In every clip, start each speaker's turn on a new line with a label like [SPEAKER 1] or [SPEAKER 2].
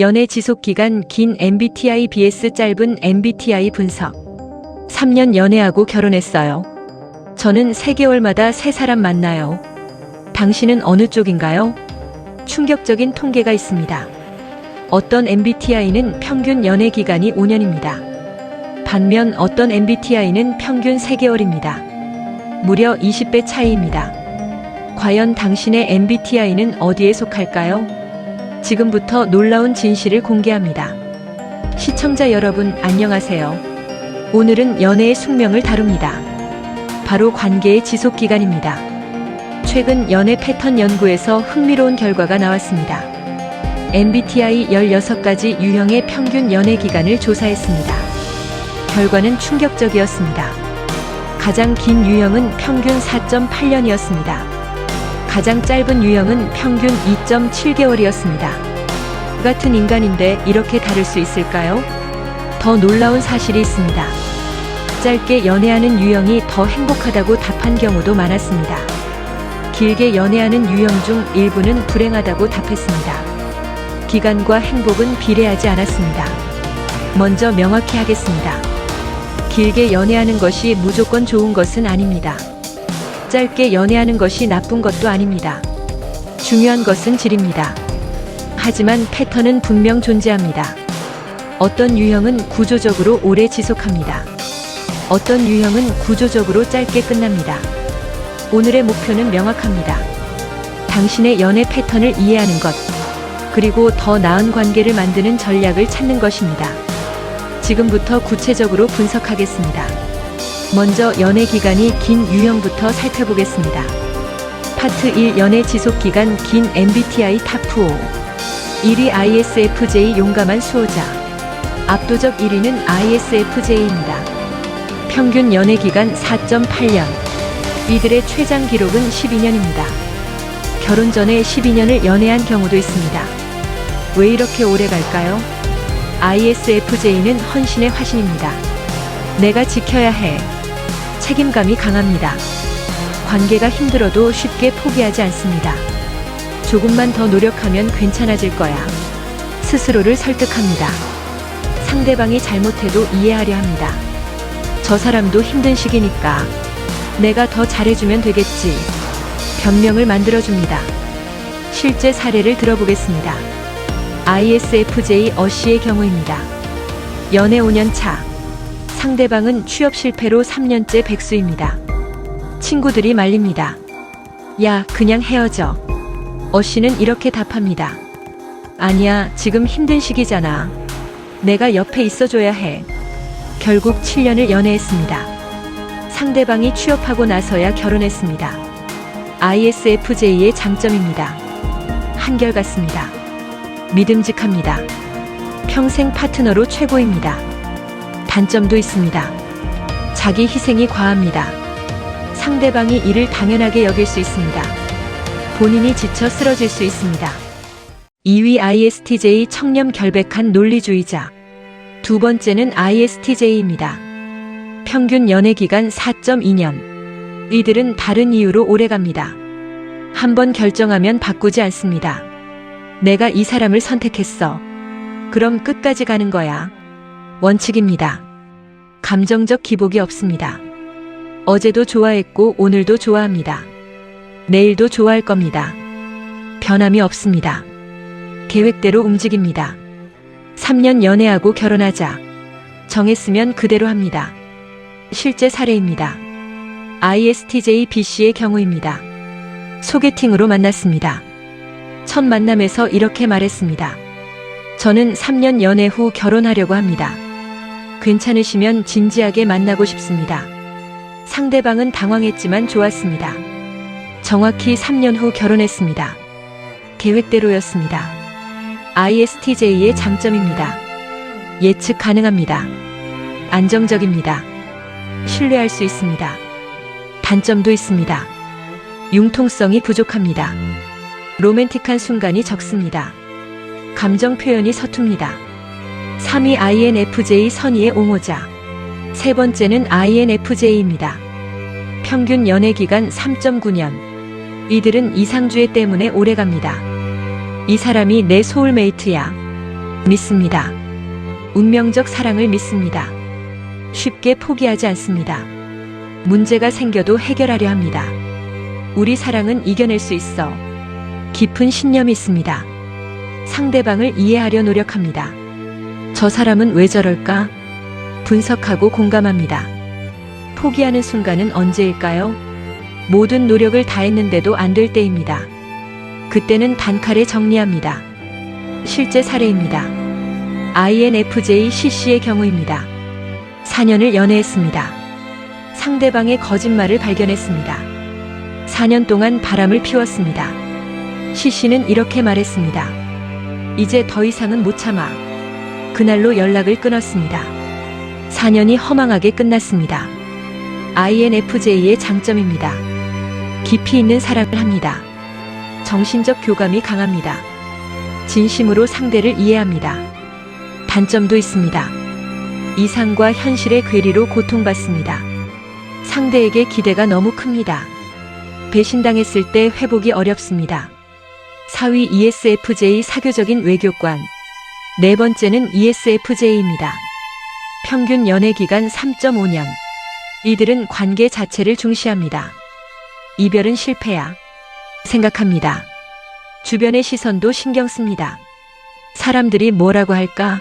[SPEAKER 1] 연애 지속 기간 긴 MBTI vs 짧은 MBTI 분석. 3년 연애하고 결혼했어요. 저는 3개월마다 새 사람 만나요. 당신은 어느 쪽인가요? 충격적인 통계가 있습니다. 어떤 MBTI는 평균 연애 기간이 5년입니다. 반면 어떤 MBTI는 평균 3개월입니다. 무려 20배 차이입니다. 과연 당신의 MBTI는 어디에 속할까요? 지금부터 놀라운 진실을 공개합니다. 시청자 여러분, 안녕하세요. 오늘은 연애의 숙명을 다룹니다. 바로 관계의 지속 기간입니다. 최근 연애 패턴 연구에서 흥미로운 결과가 나왔습니다. MBTI 16가지 유형의 평균 연애 기간을 조사했습니다. 결과는 충격적이었습니다. 가장 긴 유형은 평균 4.8년이었습니다. 가장 짧은 유형은 평균 2.7개월이었습니다. 같은 인간인데 이렇게 다를 수 있을까요? 더 놀라운 사실이 있습니다. 짧게 연애하는 유형이 더 행복하다고 답한 경우도 많았습니다. 길게 연애하는 유형 중 일부는 불행하다고 답했습니다. 기간과 행복은 비례하지 않았습니다. 먼저 명확히 하겠습니다. 길게 연애하는 것이 무조건 좋은 것은 아닙니다. 짧게 연애하는 것이 나쁜 것도 아닙니다. 중요한 것은 질입니다. 하지만 패턴은 분명 존재합니다. 어떤 유형은 구조적으로 오래 지속합니다. 어떤 유형은 구조적으로 짧게 끝납니다. 오늘의 목표는 명확합니다. 당신의 연애 패턴을 이해하는 것, 그리고 더 나은 관계를 만드는 전략을 찾는 것입니다. 지금부터 구체적으로 분석하겠습니다. 먼저 연애 기간이 긴 유형부터 살펴보겠습니다. 파트 1 연애 지속 기간 긴 MBTI 탑5 1위 ISFJ 용감한 수호자 압도적 1위는 ISFJ입니다. 평균 연애 기간 4.8년 이들의 최장 기록은 12년입니다. 결혼 전에 12년을 연애한 경우도 있습니다. 왜 이렇게 오래 갈까요? ISFJ는 헌신의 화신입니다. 내가 지켜야 해. 책임감이 강합니다. 관계가 힘들어도 쉽게 포기하지 않습니다. 조금만 더 노력하면 괜찮아질 거야. 스스로를 설득합니다. 상대방이 잘못해도 이해하려 합니다. 저 사람도 힘든 시기니까 내가 더 잘해주면 되겠지. 변명을 만들어줍니다. 실제 사례를 들어보겠습니다. ISFJ 어씨의 경우입니다. 연애 5년 차. 상대방은 취업 실패로 3년째 백수입니다. 친구들이 말립니다. 야, 그냥 헤어져. 어 씨는 이렇게 답합니다. 아니야, 지금 힘든 시기잖아. 내가 옆에 있어줘야 해. 결국 7년을 연애했습니다. 상대방이 취업하고 나서야 결혼했습니다. ISFJ의 장점입니다. 한결같습니다. 믿음직합니다. 평생 파트너로 최고입니다. 단점도 있습니다. 자기 희생이 과합니다. 상대방이 이를 당연하게 여길 수 있습니다. 본인이 지쳐 쓰러질 수 있습니다. 2위 ISTJ 청렴 결백한 논리주의자. 두 번째는 ISTJ입니다. 평균 연애 기간 4.2년. 이들은 다른 이유로 오래 갑니다. 한번 결정하면 바꾸지 않습니다. 내가 이 사람을 선택했어. 그럼 끝까지 가는 거야. 원칙입니다. 감정적 기복이 없습니다. 어제도 좋아했고 오늘도 좋아합니다. 내일도 좋아할 겁니다. 변함이 없습니다. 계획대로 움직입니다. 3년 연애하고 결혼하자. 정했으면 그대로 합니다. 실제 사례입니다. ISTJ B씨의 경우입니다. 소개팅으로 만났습니다. 첫 만남에서 이렇게 말했습니다. 저는 3년 연애 후 결혼하려고 합니다. 괜찮으시면 진지하게 만나고 싶습니다. 상대방은 당황했지만 좋았습니다. 정확히 3년 후 결혼했습니다. 계획대로였습니다. ISTJ의 장점입니다. 예측 가능합니다. 안정적입니다. 신뢰할 수 있습니다. 단점도 있습니다. 융통성이 부족합니다. 로맨틱한 순간이 적습니다. 감정 표현이 서툽니다. 3위 INFJ 선의의 옹호자. 세 번째는 INFJ입니다. 평균 연애 기간 3.9년. 이들은 이상주의 때문에 오래 갑니다. 이 사람이 내 소울메이트야. 믿습니다. 운명적 사랑을 믿습니다. 쉽게 포기하지 않습니다. 문제가 생겨도 해결하려 합니다. 우리 사랑은 이겨낼 수 있어. 깊은 신념이 있습니다. 상대방을 이해하려 노력합니다. 저 사람은 왜 저럴까? 분석하고 공감합니다. 포기하는 순간은 언제일까요? 모든 노력을 다했는데도 안 될 때입니다. 그때는 단칼에 정리합니다. 실제 사례입니다. INFJ CC의 경우입니다. 4년을 연애했습니다. 상대방의 거짓말을 발견했습니다. 4년 동안 바람을 피웠습니다. CC는 이렇게 말했습니다. 이제 더 이상은 못 참아. 그날로 연락을 끊었습니다. 4년이 허망하게 끝났습니다. INFJ의 장점입니다. 깊이 있는 사랑을 합니다. 정신적 교감이 강합니다. 진심으로 상대를 이해합니다. 단점도 있습니다. 이상과 현실의 괴리로 고통받습니다. 상대에게 기대가 너무 큽니다. 배신당했을 때 회복이 어렵습니다. 4위 ESFJ 사교적인 외교관. 네 번째는 ESFJ입니다. 평균 연애 기간 3.5년. 이들은 관계 자체를 중시합니다. 이별은 실패야. 생각합니다. 주변의 시선도 신경 씁니다. 사람들이 뭐라고 할까?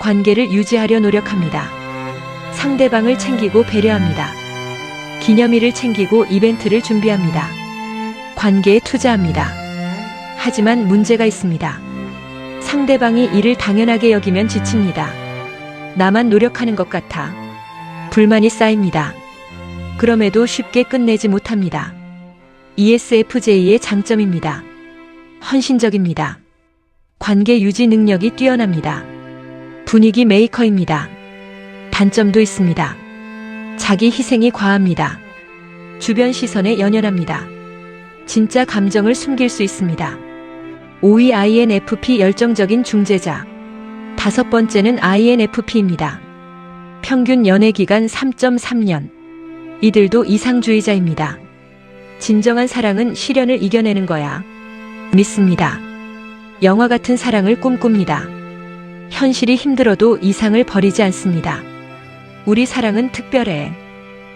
[SPEAKER 1] 관계를 유지하려 노력합니다. 상대방을 챙기고 배려합니다. 기념일을 챙기고 이벤트를 준비합니다. 관계에 투자합니다. 하지만 문제가 있습니다. 상대방이 이를 당연하게 여기면 지칩니다. 나만 노력하는 것 같아. 불만이 쌓입니다. 그럼에도 쉽게 끝내지 못합니다. ESFJ의 장점입니다. 헌신적입니다. 관계 유지 능력이 뛰어납니다. 분위기 메이커입니다. 단점도 있습니다. 자기 희생이 과합니다. 주변 시선에 연연합니다. 진짜 감정을 숨길 수 있습니다. 5위 INFP 열정적인 중재자. 다섯 번째는 INFP입니다. 평균 연애 기간 3.3년. 이들도 이상주의자입니다. 진정한 사랑은 시련을 이겨내는 거야. 믿습니다. 영화 같은 사랑을 꿈꿉니다. 현실이 힘들어도 이상을 버리지 않습니다. 우리 사랑은 특별해.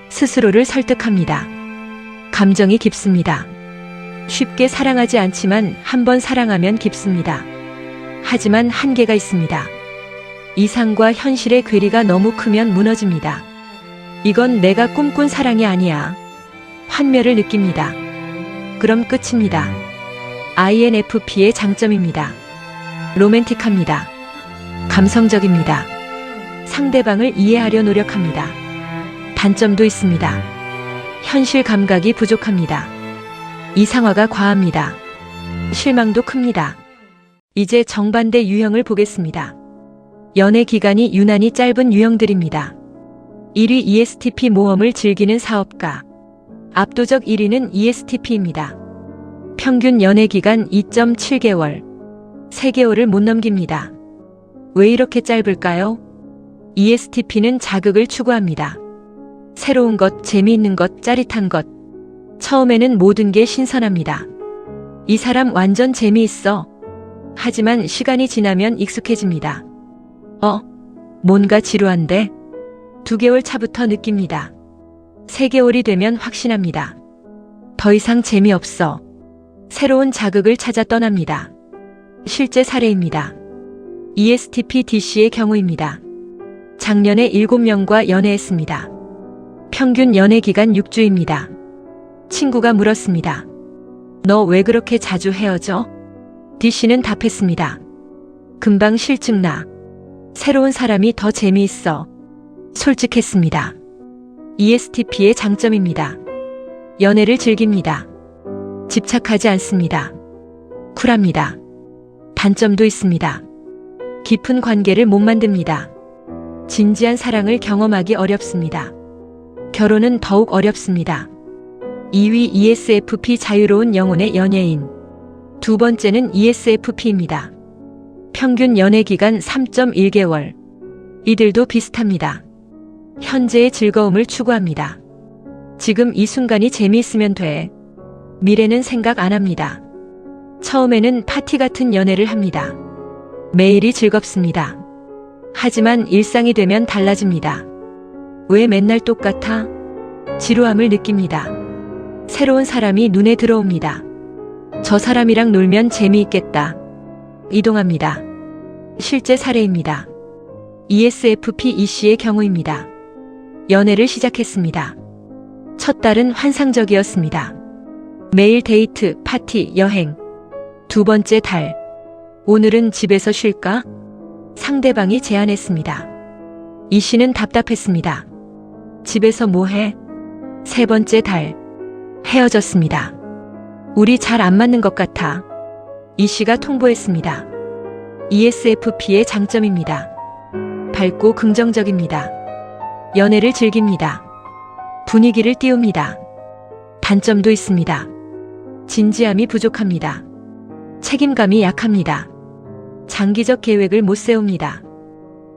[SPEAKER 1] 스스로를 설득합니다. 감정이 깊습니다. 쉽게 사랑하지 않지만 한번 사랑하면 깊습니다. 하지만 한계가 있습니다. 이상과 현실의 괴리가 너무 크면 무너집니다. 이건 내가 꿈꾼 사랑이 아니야. 환멸을 느낍니다. 그럼 끝입니다. INFP의 장점입니다. 로맨틱합니다. 감성적입니다. 상대방을 이해하려 노력합니다. 단점도 있습니다. 현실 감각이 부족합니다. 이상화가 과합니다. 실망도 큽니다. 이제 정반대 유형을 보겠습니다. 연애 기간이 유난히 짧은 유형들입니다. 1위 ESTP 모험을 즐기는 사업가. 압도적 1위는 ESTP입니다. 평균 연애 기간 2.7개월. 3개월을 못 넘깁니다. 왜 이렇게 짧을까요? ESTP는 자극을 추구합니다. 새로운 것, 재미있는 것, 짜릿한 것. 처음에는 모든 게 신선합니다. 이 사람 완전 재미있어. 하지만 시간이 지나면 익숙해집니다. 어? 뭔가 지루한데? 두 개월 차부터 느낍니다. 세 개월이 되면 확신합니다. 더 이상 재미없어. 새로운 자극을 찾아 떠납니다. 실제 사례입니다. ESTP DC의 경우입니다. 작년에 7명과 연애했습니다. 평균 연애 기간 6주입니다. 친구가 물었습니다. 너 왜 그렇게 자주 헤어져? DC는 답했습니다. 금방 실증 나. 새로운 사람이 더 재미있어. 솔직했습니다. ESTP의 장점입니다. 연애를 즐깁니다. 집착하지 않습니다. 쿨합니다. 단점도 있습니다. 깊은 관계를 못 만듭니다. 진지한 사랑을 경험하기 어렵습니다. 결혼은 더욱 어렵습니다. 2위 ESFP 자유로운 영혼의 연예인. 두 번째는 ESFP입니다. 평균 연애 기간 3.1개월. 이들도 비슷합니다. 현재의 즐거움을 추구합니다. 지금 이 순간이 재미있으면 돼. 미래는 생각 안 합니다. 처음에는 파티 같은 연애를 합니다. 매일이 즐겁습니다. 하지만 일상이 되면 달라집니다. 왜 맨날 똑같아? 지루함을 느낍니다. 새로운 사람이 눈에 들어옵니다. 저 사람이랑 놀면 재미있겠다. 이동합니다. 실제 사례입니다. E ESFP 이씨의 경우입니다. 연애를 시작했습니다. 첫 달은 환상적이었습니다. 매일 데이트, 파티, 여행. 두 번째 달. 오늘은 집에서 쉴까? 상대방이 제안했습니다. 이 씨는 답답했습니다. 집에서 뭐 해? 세 번째 달. 헤어졌습니다. 우리 잘 안 맞는 것 같아. 이 씨가 통보했습니다. ESFP의 장점입니다. 밝고 긍정적입니다. 연애를 즐깁니다. 분위기를 띄웁니다. 단점도 있습니다. 진지함이 부족합니다. 책임감이 약합니다. 장기적 계획을 못 세웁니다.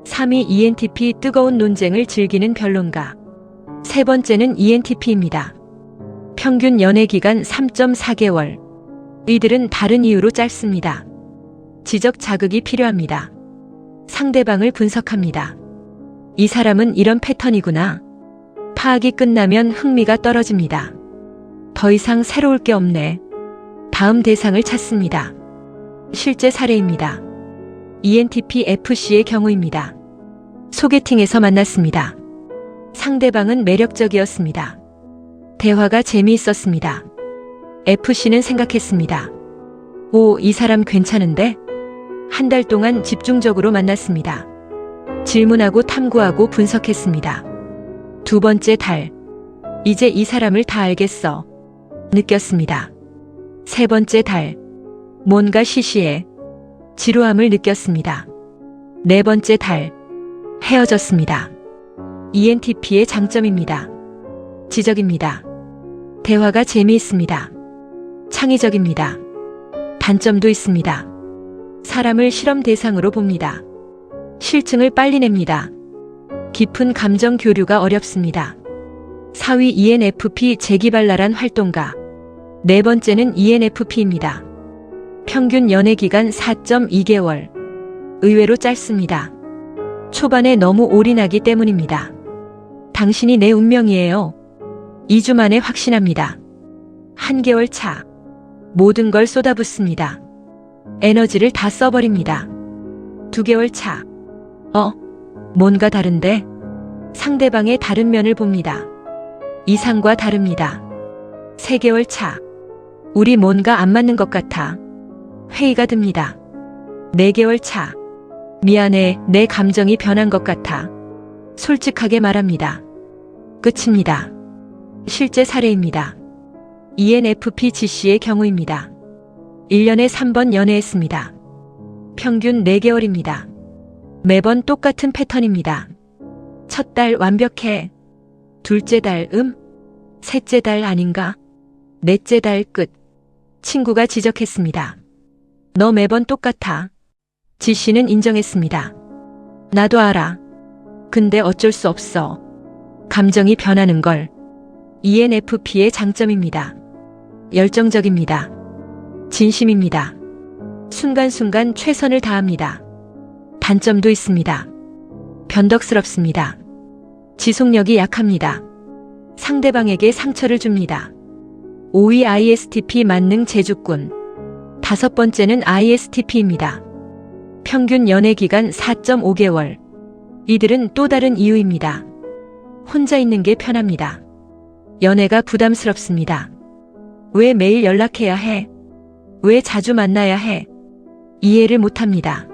[SPEAKER 1] 3위 ENTP 뜨거운 논쟁을 즐기는 변론가. 세 번째는 ENTP입니다. 평균 연애 기간 3.4개월. 이들은 다른 이유로 짧습니다. 지적 자극이 필요합니다. 상대방을 분석합니다. 이 사람은 이런 패턴이구나. 파악이 끝나면 흥미가 떨어집니다. 더 이상 새로울 게 없네. 다음 대상을 찾습니다. 실제 사례입니다. ENTP FC의 경우입니다. 소개팅에서 만났습니다. 상대방은 매력적이었습니다. 대화가 재미있었습니다. FC는 생각했습니다. 오, 이 사람 괜찮은데? 한 달 동안 집중적으로 만났습니다. 질문하고 탐구하고 분석했습니다. 두 번째 달. 이제 이 사람을 다 알겠어. 느꼈습니다. 세 번째 달. 뭔가 시시해. 지루함을 느꼈습니다. 네 번째 달. 헤어졌습니다. ENTP의 장점입니다. 지적입니다. 대화가 재미있습니다. 창의적입니다. 단점도 있습니다. 사람을 실험 대상으로 봅니다. 실증을 빨리 냅니다. 깊은 감정 교류가 어렵습니다. 4위 ENFP 재기발랄한 활동가. 네 번째는 ENFP입니다. 평균 연애 기간 4.2개월. 의외로 짧습니다. 초반에 너무 올인하기 때문입니다. 당신이 내 운명이에요. 2주 만에 확신합니다. 한개월 차. 모든 걸 쏟아붓습니다. 에너지를 다 써버립니다. 두 개월 차. 어, 뭔가 다른데? 상대방의 다른 면을 봅니다. 이상과 다릅니다. 세 개월 차. 우리 뭔가 안 맞는 것 같아. 회의가 듭니다. 네 개월 차. 미안해, 내 감정이 변한 것 같아. 솔직하게 말합니다. 끝입니다. 실제 사례입니다. ENFP 지씨의 경우입니다. 1년에 3번 연애했습니다. 평균 4개월입니다. 매번 똑같은 패턴입니다. 첫 달 완벽해. 둘째 달 음? 셋째 달 아닌가? 넷째 달 끝. 친구가 지적했습니다. 너 매번 똑같아. 지 씨는 인정했습니다. 나도 알아. 근데 어쩔 수 없어. 감정이 변하는 걸. E ENFP의 장점입니다. 열정적입니다. 진심입니다. 순간순간 최선을 다합니다. 단점도 있습니다. 변덕스럽습니다. 지속력이 약합니다. 상대방에게 상처를 줍니다. 5위 ISTP 만능 제주꾼. 다섯 번째는 ISTP입니다. 평균 연애 기간 4.5개월. 이들은 또 다른 이유입니다. 혼자 있는 게 편합니다. 연애가 부담스럽습니다. 왜 매일 연락해야 해? 왜 자주 만나야 해? 이해를 못합니다.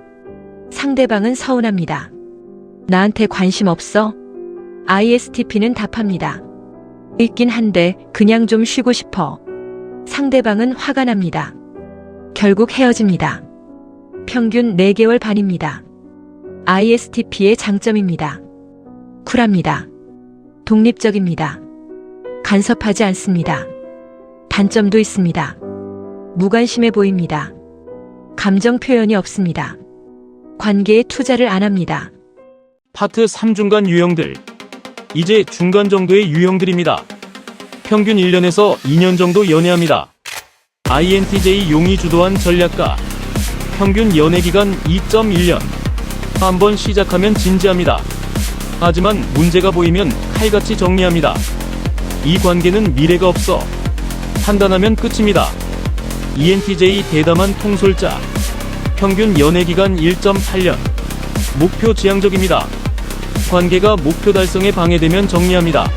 [SPEAKER 1] 상대방은 서운합니다. 나한테 관심 없어? ISTP는 답합니다. 있긴 한데 그냥 좀 쉬고 싶어. 상대방은 화가 납니다. 결국 헤어집니다. 평균 4개월 반입니다. ISTP의 장점입니다. 쿨합니다. 독립적입니다. 간섭하지 않습니다. 단점도 있습니다. 무관심해 보입니다. 감정 표현이 없습니다. 관계에 투자를 안 합니다.
[SPEAKER 2] 파트 3 중간 유형들. 이제 중간 정도의 유형들입니다. 평균 1년에서 2년 정도 연애합니다. INTJ 용이 주도한 전략가. 평균 연애 기간 2.1년. 한번 시작하면 진지합니다. 하지만 문제가 보이면 칼같이 정리합니다. 이 관계는 미래가 없어. 판단하면 끝입니다. ENTJ 대담한 통솔자. 평균 연애 기간 1.8년. 목표 지향적입니다. 관계가 목표 달성에 방해되면 정리합니다.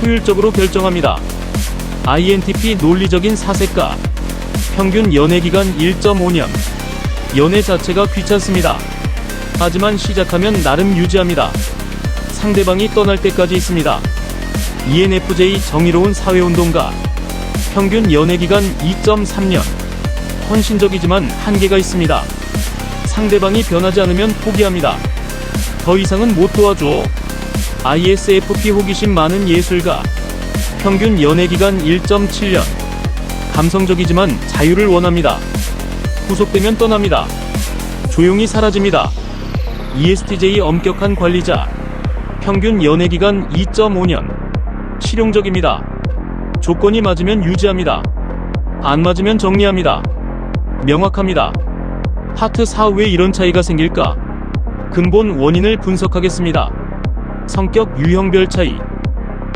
[SPEAKER 2] 효율적으로 결정합니다. INTP 논리적인 사색가. 평균 연애 기간 1.5년. 연애 자체가 귀찮습니다. 하지만 시작하면 나름 유지합니다. 상대방이 떠날 때까지 있습니다. ENFJ 정의로운 사회운동가. 평균 연애 기간 2.3년. 헌신적이지만 한계가 있습니다. 상대방이 변하지 않으면 포기합니다. 더 이상은 못 도와줘. ISFP 호기심 많은 예술가. 평균 연애 기간 1.7년. 감성적이지만 자유를 원합니다. 후속되면 떠납니다. 조용히 사라집니다. ESTJ 엄격한 관리자. 평균 연애 기간 2.5년. 실용적입니다. 조건이 맞으면 유지합니다. 안 맞으면 정리합니다. 명확합니다. 하트 4 왜 이런 차이가 생길까? 근본 원인을 분석하겠습니다. 성격 유형별 차이.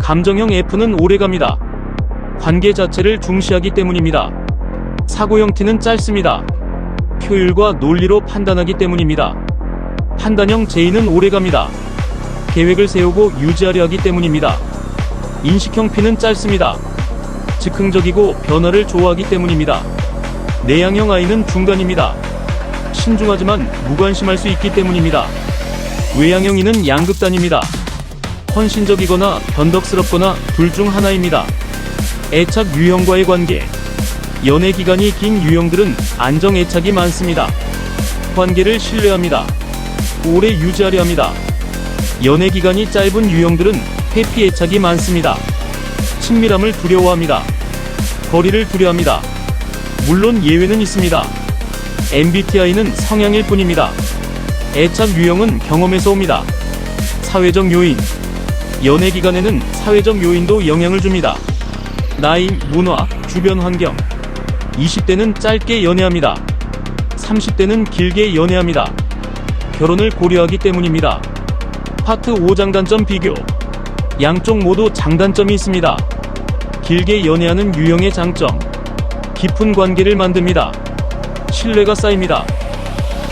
[SPEAKER 2] 감정형 F는 오래갑니다. 관계 자체를 중시하기 때문입니다. 사고형 T는 짧습니다. 효율과 논리로 판단하기 때문입니다. 판단형 J는 오래갑니다. 계획을 세우고 유지하려 하기 때문입니다. 인식형 P는 짧습니다. 즉흥적이고 변화를 좋아하기 때문입니다. 내향형 I는 중간입니다. 신중하지만 무관심할 수 있기 때문입니다. 외향형 E는 양극단입니다. 헌신적이거나 변덕스럽거나 둘 중 하나입니다. 애착 유형과의 관계. 연애 기간이 긴 유형들은 안정 애착이 많습니다. 관계를 신뢰합니다. 오래 유지하려 합니다. 연애 기간이 짧은 유형들은 회피 애착이 많습니다. 친밀함을 두려워합니다. 거리를 두려워합니다. 물론 예외는 있습니다. MBTI는 성향일 뿐입니다. 애착 유형은 경험에서 옵니다. 사회적 요인. 연애 기간에는 사회적 요인도 영향을 줍니다. 나이, 문화, 주변 환경. 20대는 짧게 연애합니다. 30대는 길게 연애합니다. 결혼을 고려하기 때문입니다. 파트 5 장단점 비교. 양쪽 모두 장단점이 있습니다. 길게 연애하는 유형의 장점. 깊은 관계를 만듭니다. 신뢰가 쌓입니다.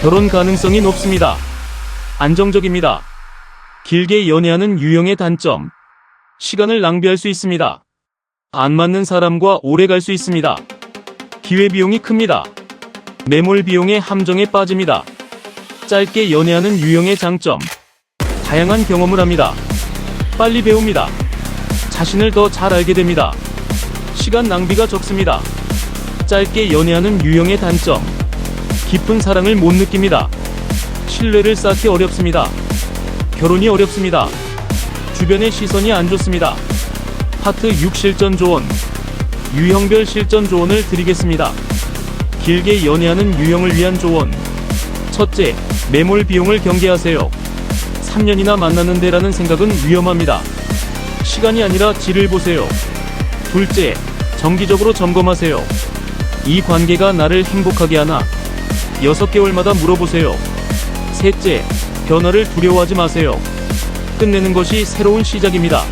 [SPEAKER 2] 결혼 가능성이 높습니다. 안정적입니다. 길게 연애하는 유형의 단점. 시간을 낭비할 수 있습니다. 안 맞는 사람과 오래 갈 수 있습니다. 기회비용이 큽니다. 매몰 비용의 함정에 빠집니다. 짧게 연애하는 유형의 장점. 다양한 경험을 합니다. 빨리 배웁니다. 자신을 더 잘 알게 됩니다. 시간 낭비가 적습니다. 짧게 연애하는 유형의 단점. 깊은 사랑을 못 느낍니다. 신뢰를 쌓기 어렵습니다. 결혼이 어렵습니다. 주변의 시선이 안 좋습니다. 파트 6 실전 조언. 유형별 실전 조언을 드리겠습니다. 길게 연애하는 유형을 위한 조언. 첫째, 매몰 비용을 경계하세요. 3년이나 만났는데라는 생각은 위험합니다. 시간이 아니라 질을 보세요. 둘째, 정기적으로 점검하세요. 이 관계가 나를 행복하게 하나? 6개월마다 물어보세요. 셋째, 변화를 두려워하지 마세요. 끝내는 것이 새로운 시작입니다.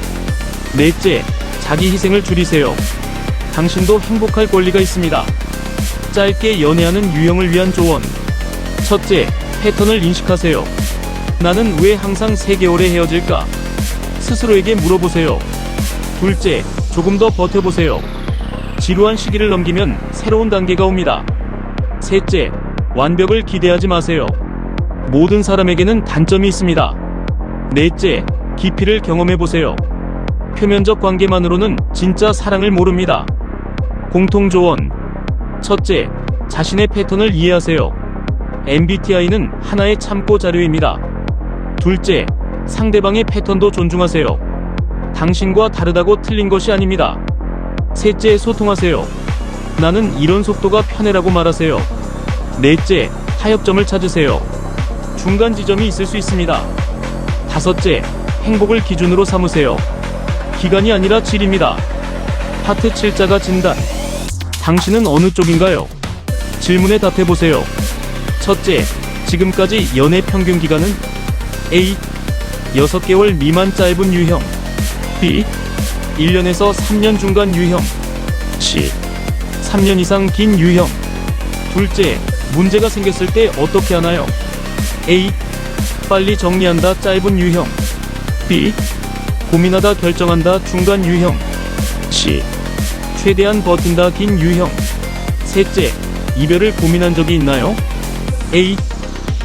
[SPEAKER 2] 넷째, 자기 희생을 줄이세요. 당신도 행복할 권리가 있습니다. 짧게 연애하는 유형을 위한 조언. 첫째, 패턴을 인식하세요. 나는 왜 항상 3개월에 헤어질까? 스스로에게 물어보세요. 둘째, 조금 더 버텨보세요. 지루한 시기를 넘기면 새로운 단계가 옵니다. 셋째, 완벽을 기대하지 마세요. 모든 사람에게는 단점이 있습니다. 넷째, 깊이를 경험해보세요. 표면적 관계만으로는 진짜 사랑을 모릅니다. 공통 조언. 첫째, 자신의 패턴을 이해하세요. MBTI는 하나의 참고 자료입니다. 둘째, 상대방의 패턴도 존중하세요. 당신과 다르다고 틀린 것이 아닙니다. 셋째, 소통하세요. 나는 이런 속도가 편해라고 말하세요. 넷째, 타협점을 찾으세요. 중간 지점이 있을 수 있습니다. 다섯째, 행복을 기준으로 삼으세요. 기간이 아니라 질입니다. 파트 7자가 진단. 당신은 어느 쪽인가요? 질문에 답해보세요. 첫째, 지금까지 연애 평균 기간은 A. 6개월 미만 짧은 유형 B. 1년에서 3년 중간 유형 C. 3년 이상 긴 유형 둘째, 문제가 생겼을 때 어떻게 하나요? A. 빨리 정리한다 짧은 유형 B. 고민하다 결정한다 중간 유형 C. 최대한 버틴다 긴 유형 셋째, 이별을 고민한 적이 있나요? A.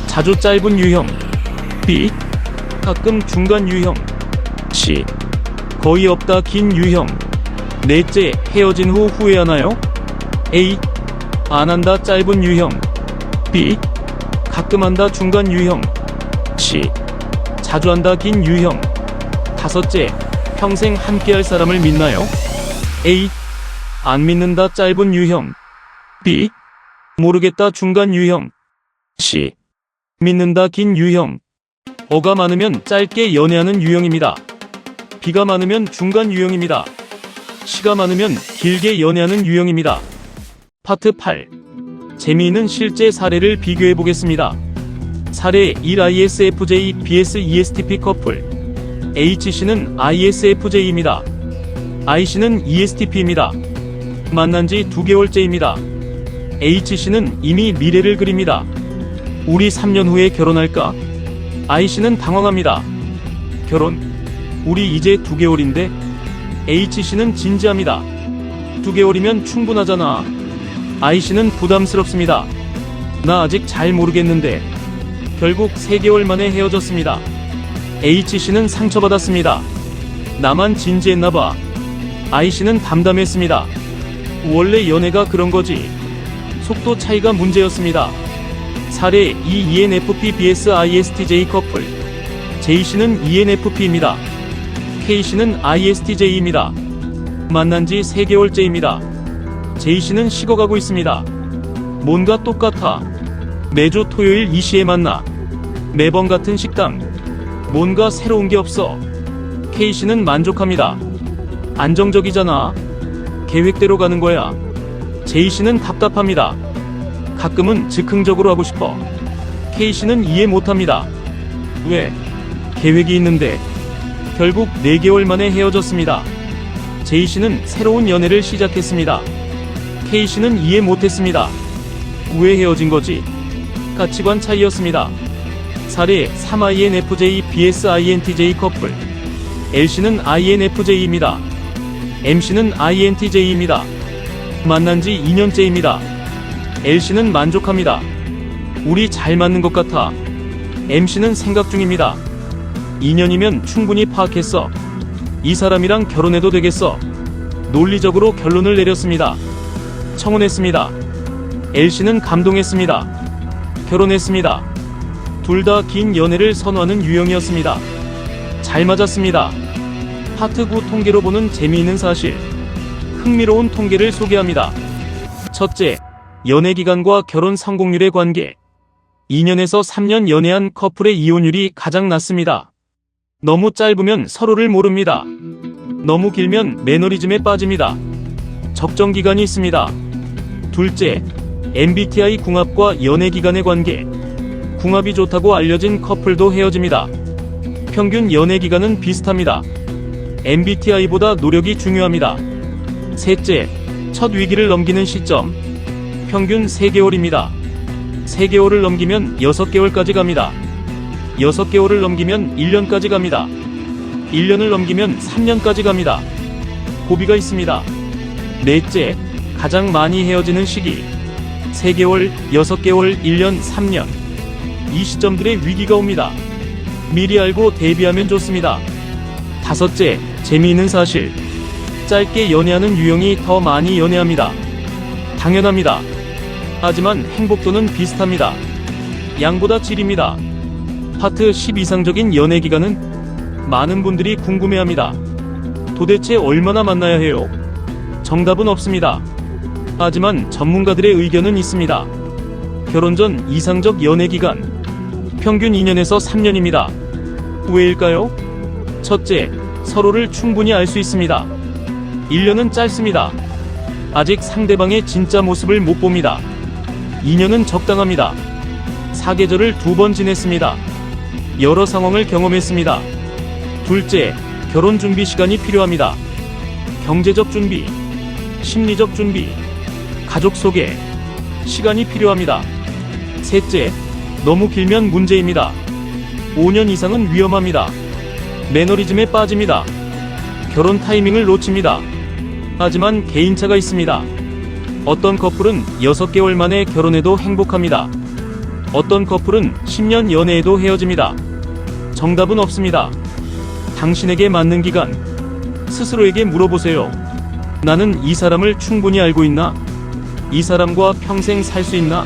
[SPEAKER 2] 자주 짧은 유형 가끔 중간 유형 C. 거의 없다 긴 유형 넷째, 헤어진 후 후회하나요? A. 안 한다 짧은 유형 B. 가끔 한다 중간 유형 C. 자주 한다 긴 유형 다섯째, 평생 함께할 사람을 믿나요? A. 안 믿는다 짧은 유형 B. 모르겠다 중간 유형 C. 믿는다 긴 유형 어가 많으면 짧게 연애하는 유형입니다. 비가 많으면 중간 유형입니다. 시가 많으면 길게 연애하는 유형입니다. 파트 8. 재미있는 실제 사례를 비교해 보겠습니다. 사례 1 ISFJ BS ESTP 커플 H씨는 ISFJ입니다. I씨는 ESTP입니다. 만난 지 2개월째입니다. H씨는 이미 미래를 그립니다. 우리 3년 후에 결혼할까? I씨는 당황합니다. 결혼? 우리 이제 2개월인데? H씨는 진지합니다. 2개월이면 충분하잖아. I씨는 부담스럽습니다. 나 아직 잘 모르겠는데. 결국 3개월 만에 헤어졌습니다. H씨는 상처받았습니다. 나만 진지했나봐. I씨는 담담했습니다. 원래 연애가 그런 거지. 속도 차이가 문제였습니다. 사례 2 ENFP BS ISTJ 커플. J씨는 ENFP입니다. K씨는 ISTJ입니다. 만난 지 3개월째입니다. J씨는 식어가고 있습니다. 뭔가 똑같아. 매주 토요일 이 시에 만나. 매번 같은 식당. 뭔가 새로운 게 없어. K씨는 만족합니다. 안정적이잖아. 계획대로 가는 거야. J씨는 답답합니다. 가끔은 즉흥적으로 하고 싶어. K씨는 이해 못합니다. 왜? 계획이 있는데. 결국 4개월 만에 헤어졌습니다. J씨는 새로운 연애를 시작했습니다. K씨는 이해 못했습니다. 왜 헤어진 거지? 가치관 차이였습니다. 사례 3INFJ BS INTJ 커플 L씨는 INFJ입니다. MC는 INTJ입니다. 만난 지 2년째입니다. L씨는 만족합니다. 우리 잘 맞는 것 같아. MC는 생각 중입니다. 2년이면 충분히 파악했어. 이 사람이랑 결혼해도 되겠어. 논리적으로 결론을 내렸습니다. 청혼했습니다. L씨는 감동했습니다. 결혼했습니다. 둘 다 긴 연애를 선호하는 유형이었습니다. 잘 맞았습니다. 파트 9 통계로 보는 재미있는 사실. 흥미로운 통계를 소개합니다. 첫째, 연애 기간과 결혼 성공률의 관계. 2년에서 3년 연애한 커플의 이혼율이 가장 낮습니다. 너무 짧으면 서로를 모릅니다. 너무 길면 매너리즘에 빠집니다. 적정 기간이 있습니다. 둘째, MBTI 궁합과 연애 기간의 관계. 궁합이 좋다고 알려진 커플도 헤어집니다. 평균 연애 기간은 비슷합니다. MBTI보다 노력이 중요합니다. 셋째, 첫 위기를 넘기는 시점. 평균 3개월입니다. 3개월을 넘기면 6개월까지 갑니다. 6개월을 넘기면 1년까지 갑니다. 1년을 넘기면 3년까지 갑니다. 고비가 있습니다. 넷째, 가장 많이 헤어지는 시기. 3개월, 6개월, 1년, 3년. 이 시점들의 위기가 옵니다. 미리 알고 대비하면 좋습니다. 다섯째, 재미있는 사실. 짧게 연애하는 유형이 더 많이 연애합니다. 당연합니다. 하지만 행복도는 비슷합니다. 양보다 질입니다. 파트 10 이상적인 연애 기간은 많은 분들이 궁금해합니다. 도대체 얼마나 만나야 해요? 정답은 없습니다. 하지만 전문가들의 의견은 있습니다. 결혼 전 이상적 연애 기간 평균 2년에서 3년입니다. 왜일까요? 첫째, 서로를 충분히 알 수 있습니다. 1년은 짧습니다. 아직 상대방의 진짜 모습을 못 봅니다. 2년은 적당합니다. 사계절을 두 번 지냈습니다. 여러 상황을 경험했습니다. 둘째, 결혼 준비 시간이 필요합니다. 경제적 준비, 심리적 준비, 가족 소개, 시간이 필요합니다. 셋째, 너무 길면 문제입니다. 5년 이상은 위험합니다. 매너리즘에 빠집니다. 결혼 타이밍을 놓칩니다. 하지만 개인차가 있습니다. 어떤 커플은 6개월 만에 결혼해도 행복합니다. 어떤 커플은 10년 연애에도 헤어집니다. 정답은 없습니다. 당신에게 맞는 기간, 스스로에게 물어보세요. 나는 이 사람을 충분히 알고 있나? 이 사람과 평생 살 수 있나?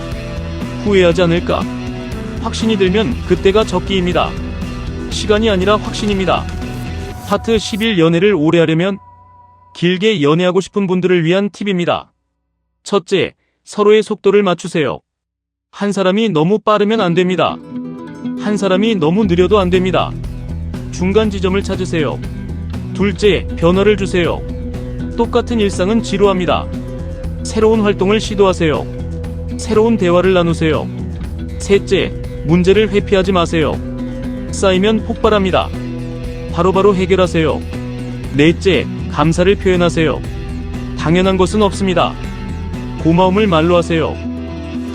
[SPEAKER 2] 후회하지 않을까? 확신이 들면 그때가 적기입니다. 시간이 아니라 확신입니다. 파트 10일 연애를 오래 하려면 길게 연애하고 싶은 분들을 위한 팁입니다. 첫째, 서로의 속도를 맞추세요. 한 사람이 너무 빠르면 안 됩니다. 한 사람이 너무 느려도 안 됩니다. 중간 지점을 찾으세요. 둘째, 변화를 주세요. 똑같은 일상은 지루합니다. 새로운 활동을 시도하세요. 새로운 대화를 나누세요. 셋째, 문제를 회피하지 마세요. 쌓이면 폭발합니다. 바로바로 해결하세요. 넷째, 감사를 표현하세요. 당연한 것은 없습니다. 고마움을 말로 하세요.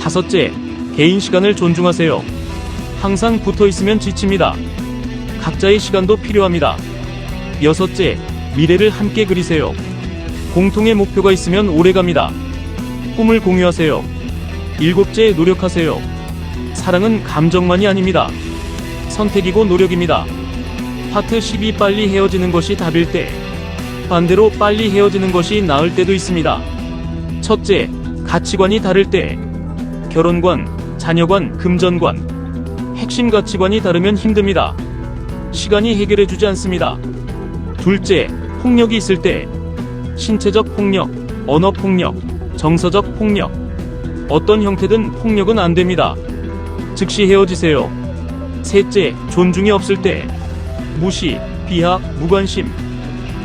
[SPEAKER 2] 다섯째, 개인 시간을 존중하세요. 항상 붙어 있으면 지칩니다. 각자의 시간도 필요합니다. 여섯째, 미래를 함께 그리세요. 공통의 목표가 있으면 오래 갑니다. 꿈을 공유하세요. 일곱째, 노력하세요. 사랑은 감정만이 아닙니다. 선택이고 노력입니다. 파트 12 빨리 헤어지는 것이 답일 때, 반대로 빨리 헤어지는 것이 나을 때도 있습니다. 첫째, 가치관이 다를 때, 결혼관, 자녀관, 금전관, 핵심 가치관이 다르면 힘듭니다. 시간이 해결해주지 않습니다. 둘째, 폭력이 있을 때, 신체적 폭력, 언어 폭력, 정서적 폭력, 어떤 형태든 폭력은 안 됩니다. 즉시 헤어지세요. 셋째, 존중이 없을 때, 무시, 비하, 무관심,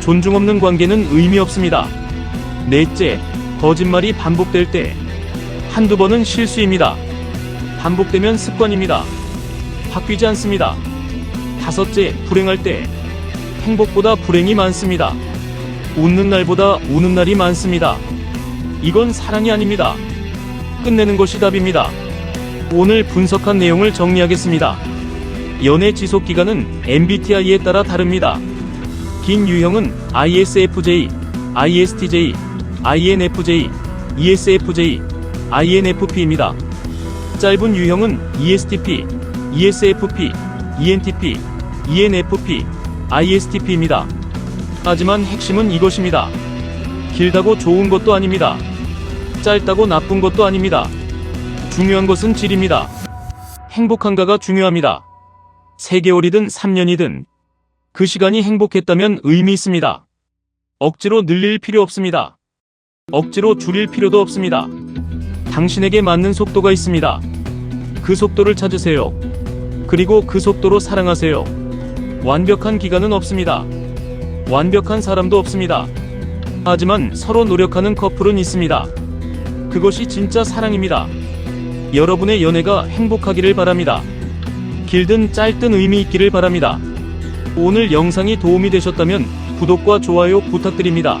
[SPEAKER 2] 존중 없는 관계는 의미 없습니다. 넷째, 거짓말이 반복될 때, 한두 번은 실수입니다. 반복되면 습관입니다. 바뀌지 않습니다. 다섯째, 불행할 때, 행복보다 불행이 많습니다. 웃는 날보다 우는 날이 많습니다. 이건 사랑이 아닙니다. 끝내는 것이 답입니다. 오늘 분석한 내용을 정리하겠습니다. 연애 지속 기간은 MBTI에 따라 다릅니다. 긴 유형은 ISFJ, ISTJ, INFJ, ESFJ, INFP입니다. 짧은 유형은 ESTP, ESFP, ENTP, ENFP, ISTP입니다. 하지만 핵심은 이것입니다. 길다고 좋은 것도 아닙니다. 짧다고 나쁜 것도 아닙니다. 중요한 것은 질입니다. 행복한가가 중요합니다. 3개월이든 3년이든 그 시간이 행복했다면 의미 있습니다. 억지로 늘릴 필요 없습니다. 억지로 줄일 필요도 없습니다. 당신에게 맞는 속도가 있습니다. 그 속도를 찾으세요. 그리고 그 속도로 사랑하세요. 완벽한 기간은 없습니다. 완벽한 사람도 없습니다. 하지만 서로 노력하는 커플은 있습니다. 그것이 진짜 사랑입니다. 여러분의 연애가 행복하기를 바랍니다. 길든 짧든 의미 있기를 바랍니다. 오늘 영상이 도움이 되셨다면 구독과 좋아요 부탁드립니다.